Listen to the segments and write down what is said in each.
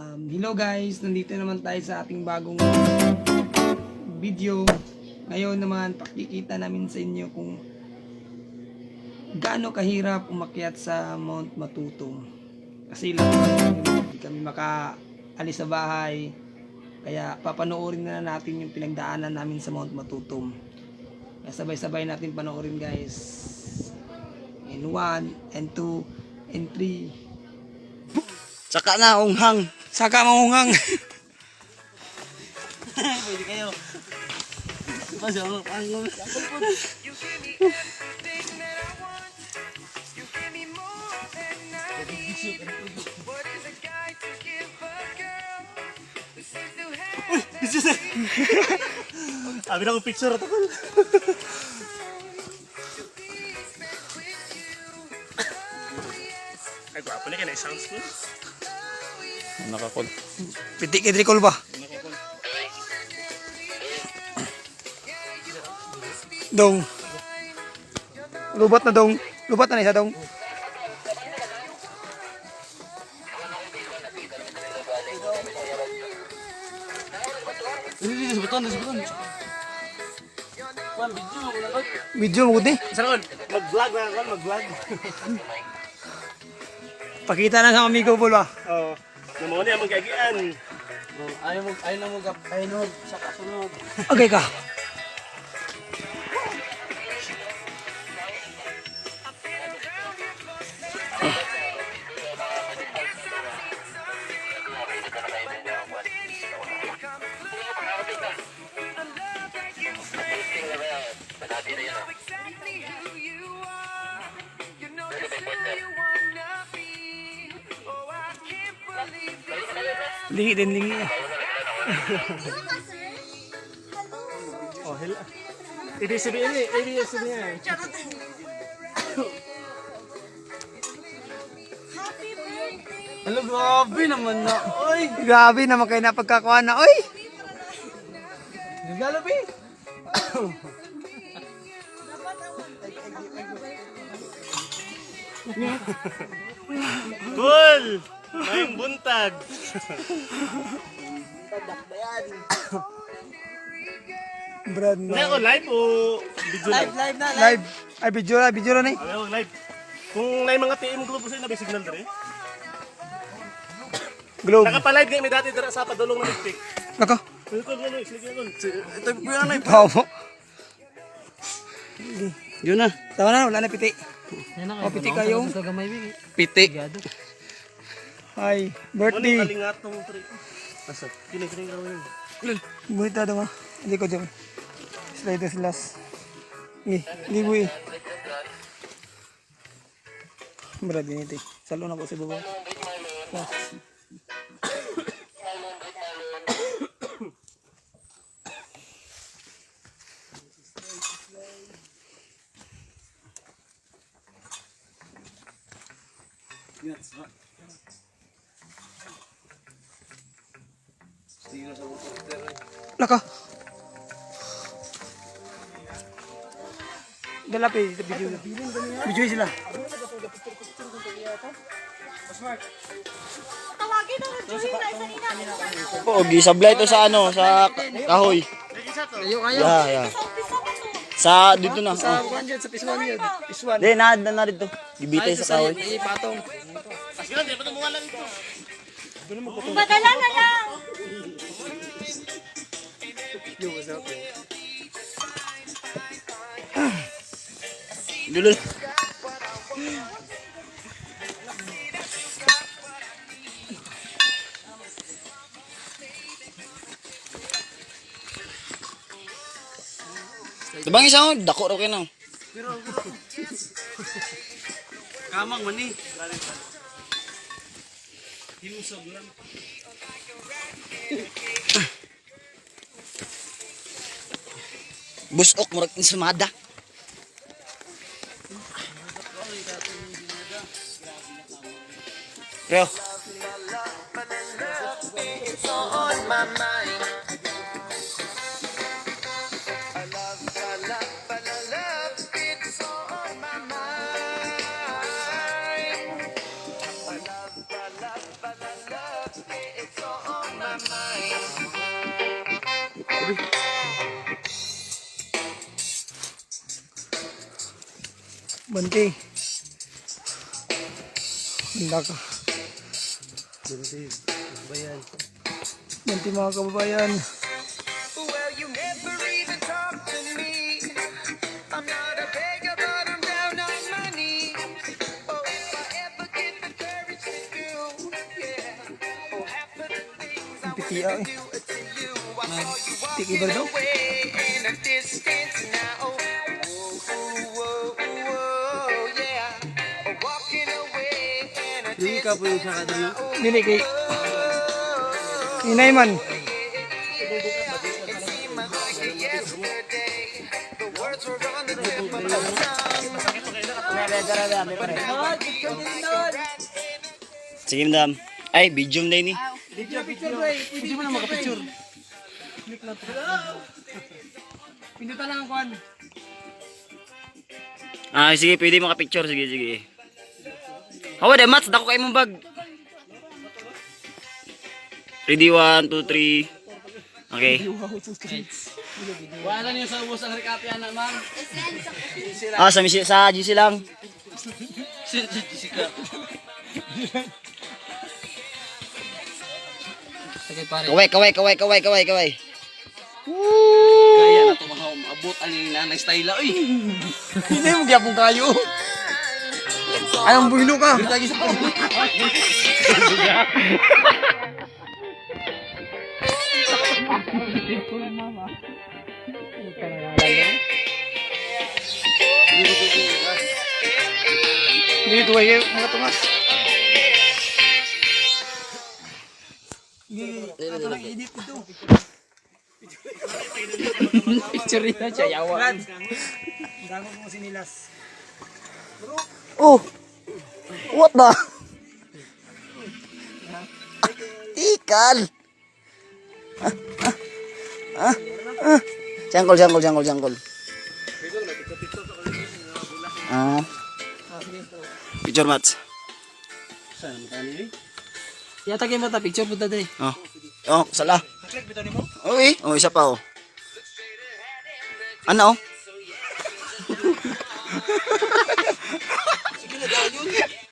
Um, hello guys, nandito naman tayo sa ating bagong video. Ngayon naman, pakikita namin sa inyo kung gaano kahirap umakyat sa Mount Matutong. Kasi lang, hindi kami makaalis sa bahay. Kaya papanoorin na natin yung pinagdaanan namin sa Mount Matutong. Kaya sabay-sabay natin panoorin guys. In 1, and 2, and 3. Saka na, unghang. Saka mahungang. Pwede kayo. Pasok, ang Abi na ko picture ko. Ay, gwapo ni kaya sounds ko. Nakakol. Piti kidrikol ba? Dong. Lubat na dong. Lubat na isa dong. Ini sebutan, sebutan. Video mo na Video mo gudi. Saan Mag-vlog na ako, mag-vlog. Pakita na sa amigo po ba? Oo. Namo ni among gagian. Ayaw mo, ayaw na mo gap, ayaw na mo sa kasunod. Okay ka. Lingi din, lingi. Oh, hila. Ini sabi ini, ini sabi niya. Hello, grabe naman na. Oy! Grabe naman kayo na pagkakuha na. Oy! Nagalabi! Cool! Mayong buntag. Brad Hindi ako live o video live? Live na, live! Live. Ay, video na, video na ni. Ako ako live. Kung may mga TM Globe sa may signal dere. Globe. Nakapa-live ngayon may dati dira sa padulong na nagpick. Naka. Ito ko ano, sige ko. Ito po yan, live! Yun na. Tama na, wala na piti. O, piti kayo. Piti. Ay, Ano birthday. kalingat tong tri. Asa? Kini kini raw yun. Buhita daw. Hindi ko dyan. Sliders last. Hindi, hindi buhi. Brad, ganito eh. Salo na ko sa baba. Last. Laka. Dala pa yung video. Video sila. Oo, gisablay ito sa ano, sa kahoy. Yeah, yeah. Sa dito na. Sa kuhan dyan, sa piswan dyan. Piswan. Di, na, na, na dito. Gibitay sa kahoy. Ipatong. Sige, di pa to lang ito. Padala na lang. Dulu. Tabang isa mo, dako ro kayo na. Kamang mani. Himusog lang. Busok, insumada. Yo. Bante. Handa ka. Bante mga kababayan. Well, you never even talk to me. I'm not a beggar, but I'm down on my knees. Oh. Oh, half of the things I Ang pitiya eh. do to you. I saw you Tiki ba daw? way in a distance now. Dili kay... Inay man. Sige, madam. Ay, video na ini. Pwede mo na makapicture. Click to. Pindutan lang ang kwan. Ah, sige, pwede makapicture. Sige, sige. Hawa, de, Mats. Dako kayo mong bag. Ready, one, two, three. Okay. Wala niyo sa ubos ang rekapya na ma'am. Ah, sa, misi- sa GC lang. Sige pare. Kaway, kaway, kaway, kaway, kaway, kaway. Kaya na to mga abot ani na na style oy. Hindi mo gyapon kayo. Ayang buhilo ka. Lagi sa Dito ay mga tungas. Ato lang edit ito. Picture na siya, yawa. Mo sinilas. Oh! What the? Tikal! Ah, ah, ah, ah. Jangkol, jangkol, jangkol, jangkol. Ah. Picture mats. Yata kayo mata, picture po dati. Oh. Oh, sala. Uy, oh, isa pa oh. Ano? oh? General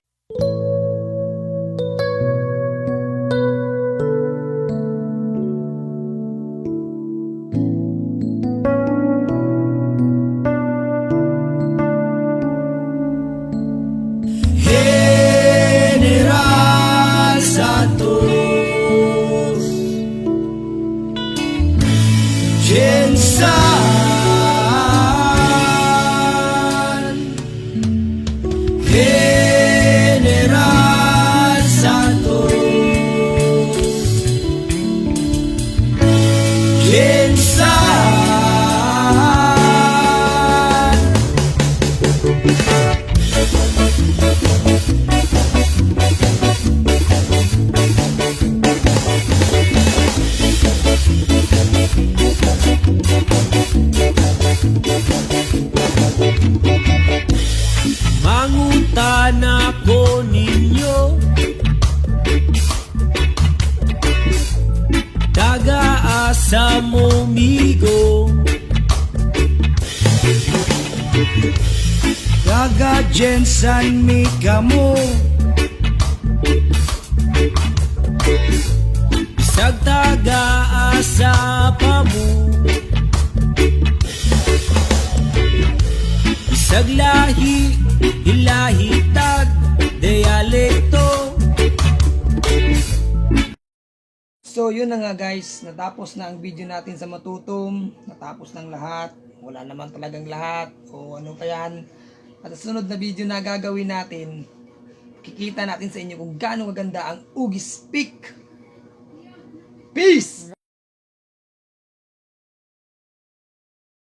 Daga-asa mo migo Daga Jensan mi kamo. Isag taga-asa pa mo. Isag lahi, ilahi tag, dialekto So yun na nga guys, natapos na ang video natin sa matutom, natapos ng lahat, wala naman talagang lahat, o ano pa yan. At sa sunod na video na gagawin natin, kikita natin sa inyo kung gaano kaganda ang Ugis Peak. Peace!